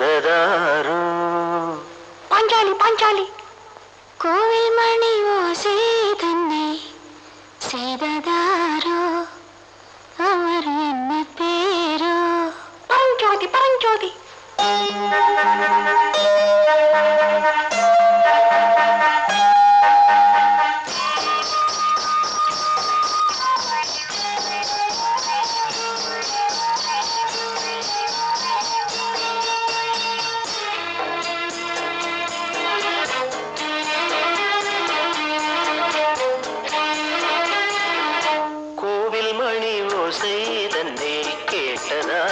అందదారు పాంచాలి పాంచాలి. ഹുസൈതൻ നേരിക്കേട്ടതാ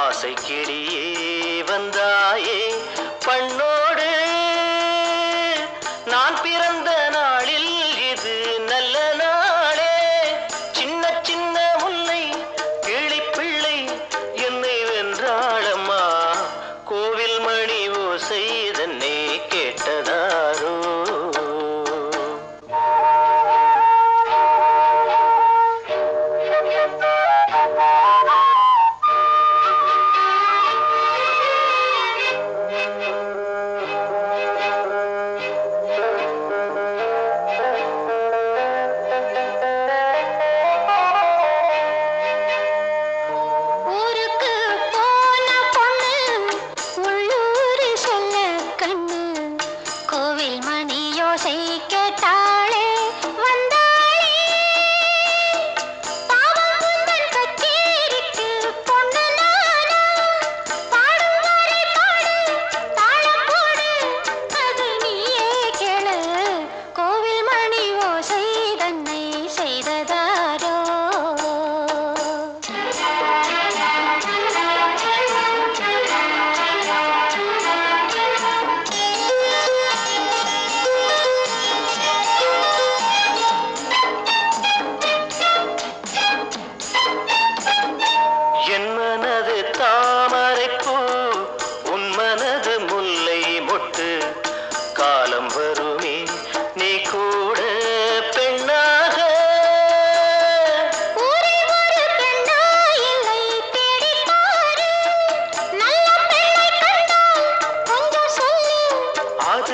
ஆசைக்கிடியே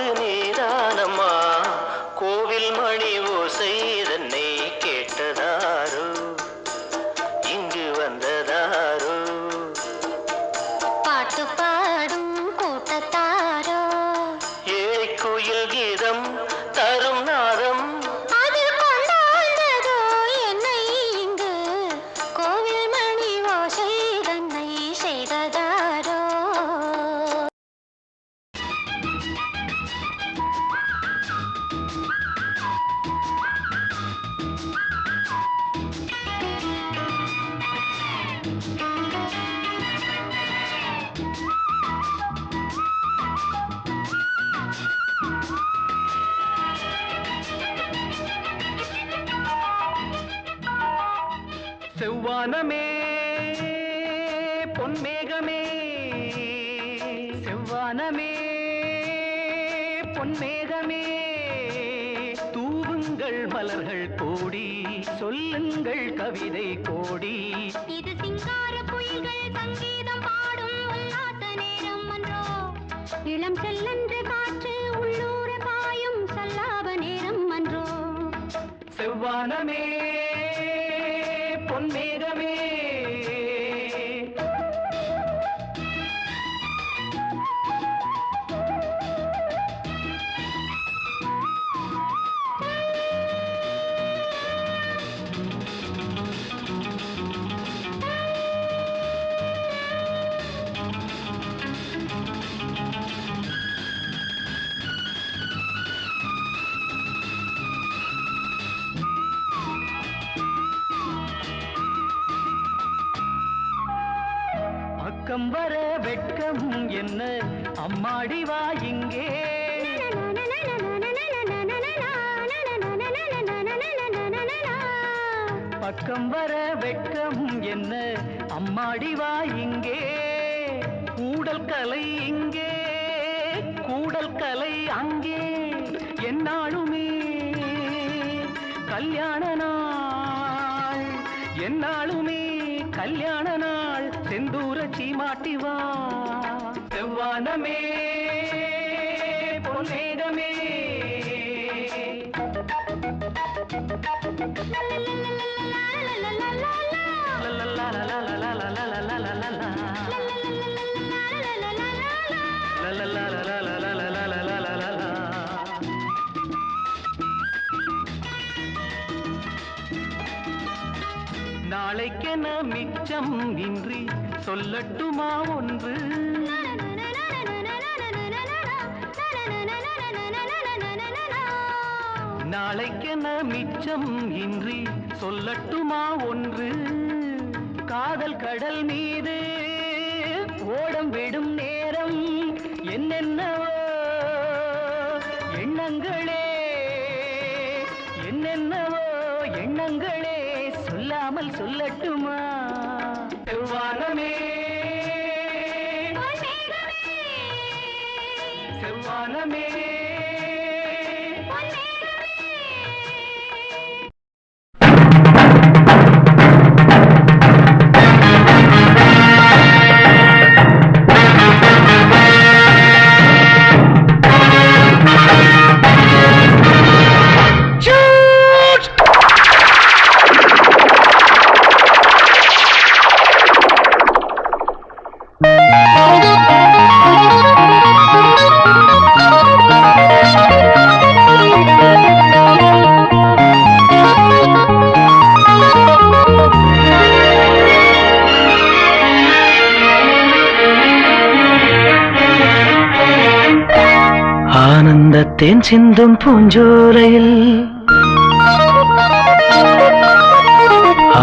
அது செவ்வானமே பொன்மேகமே. செவ்வானமே பொன்மேகமே. தூவுங்கள் மலர்கள் கோடி சொல்லுங்கள் கவிதை கோடி. இளம் செல்லன்று காற்று உள்ளூர பாயும் சல்லாப நேரம் அன்றோ. செவ்வானமே பொன்மேகமே. பக்கம் வர வெட்கம் என்ன? அம்மாடி வா இங்கே. பக்கம் வர வெட்கம் என்ன? அம்மாடி வா இங்கே. கூடல் கலை இங்கே. கூடல் கலை அங்கே. என்னாலுமே கல்யாண நாள். என்னாலுமே கல்யாண செந்தூர சீமாட்டி வா. செவ்வானமே பொன்னேகமே நாளைக்கென மிச்சம் இன்றி சொல்லட்டுமா ஒன்று? நாளைக்கென மிச்சம் இன்றி சொல்லட்டுமா ஒன்று? காதல் கடல் மீது ஓடம் விடும் நேரம் என்னென்னவோ? எண்ணங்களே என்னென்னவோ? எண்ணங்களே சொல்லாமல் சொல்லட்டும் தேன் சிந்தும் பூஞ்சோலையில்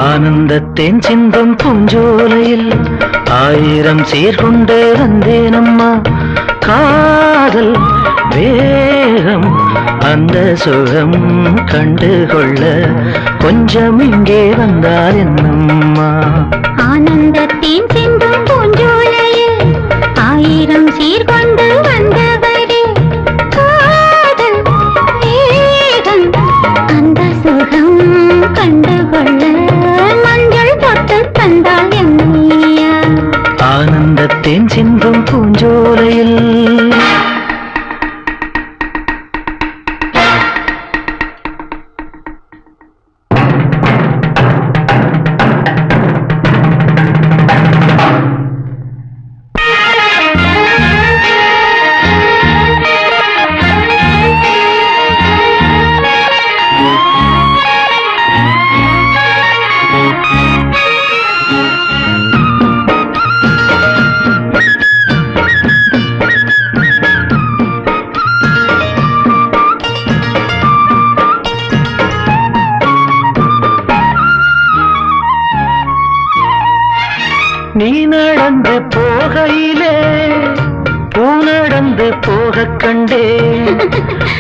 ஆனந்தத்தேன் சிந்தும் பூஞ்சோலையில் ஆயிரம் சீர்கொண்டு வந்தேன் அம்மா காதல் வேகம் அந்த சுகம் கண்டுகொள்ள கொஞ்சம் இங்கே வந்தார் என்னம்மா. ஆனந்தத்தேன் சிந்தும் பூஞ்சோலையில் ஆயிரம் சீர்கொண்டு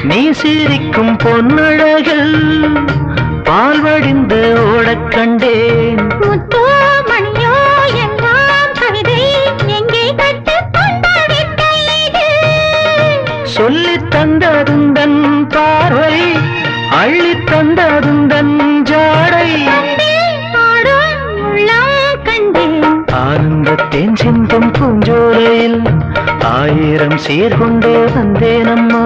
நீ சிரிக்கும் பொன்னழகில். பால் வடிந்து ஓடக் கண்டேன். சொல்லித் தந்ததுந்தன் பார்வை அள்ளித் தந்ததுந்தன் ஜாடை. ஆனந்தத்தேன் சிந்தும் பூஞ்சோலையில் ஆயிரம் சீர்கொண்டு வந்தேனம்மா.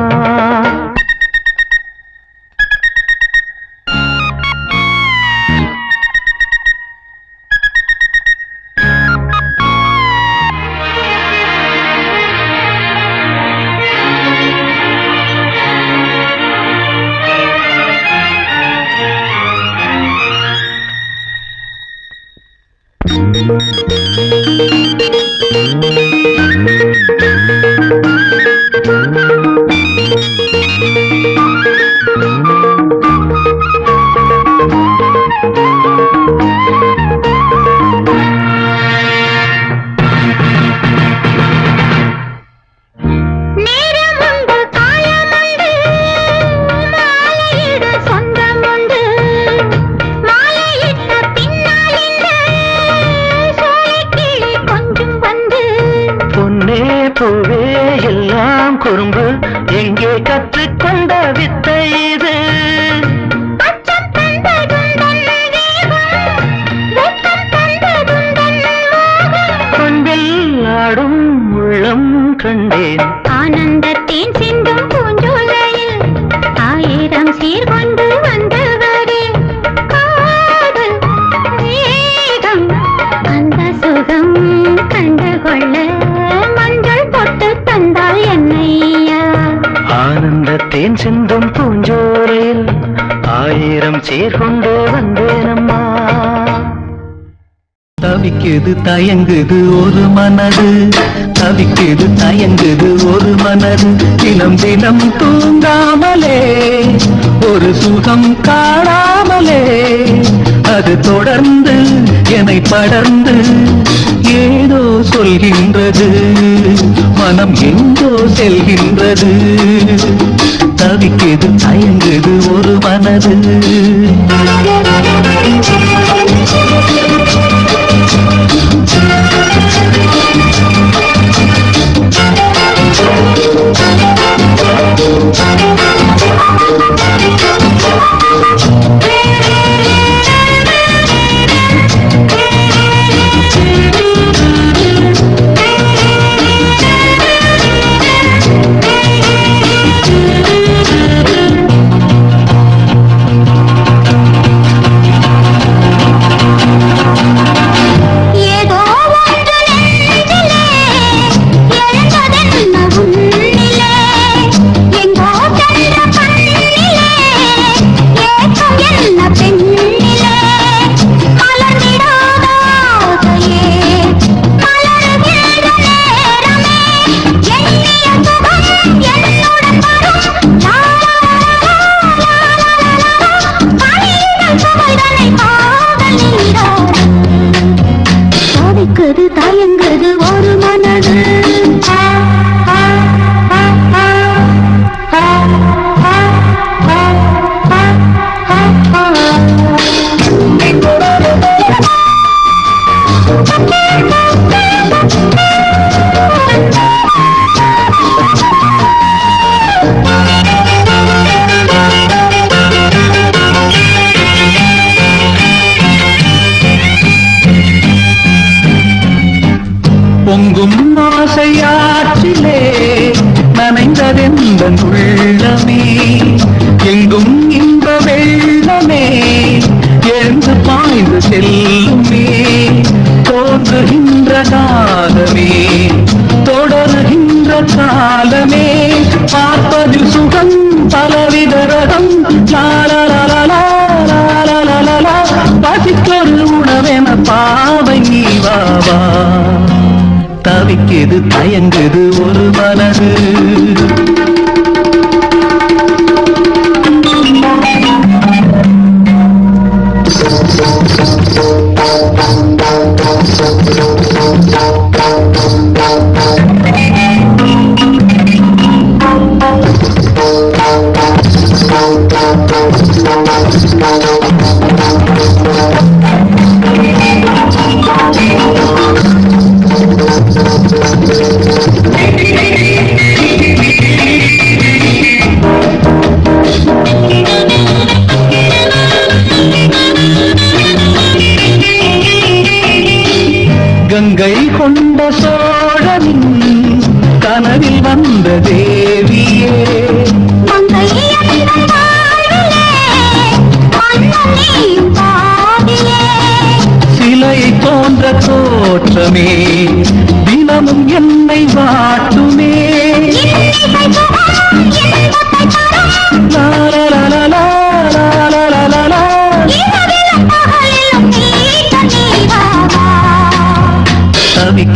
எங்கே ஆயிரம் தவிக்குது தயங்குது ஒரு மனது. தவிக்குது தயங்குது ஒரு மனது. தினம் தினம் தூங்காமலே ஒரு சுகம் காணாமலே. அது தொடர்ந்து என்னை படர்ந்து ஏதோ சொல்கின்றது. மனம் எங்கோ செல்கின்றது. தவிக்குது தயங்குது ஒரு மனது. காலமே பார்ப்பது சுகம் பலவித ரகம். பசிக்கொரு உணவென பாவை நீ வாவா தவிக்குது தயங்குது ஒரு மனது.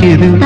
காக்கிது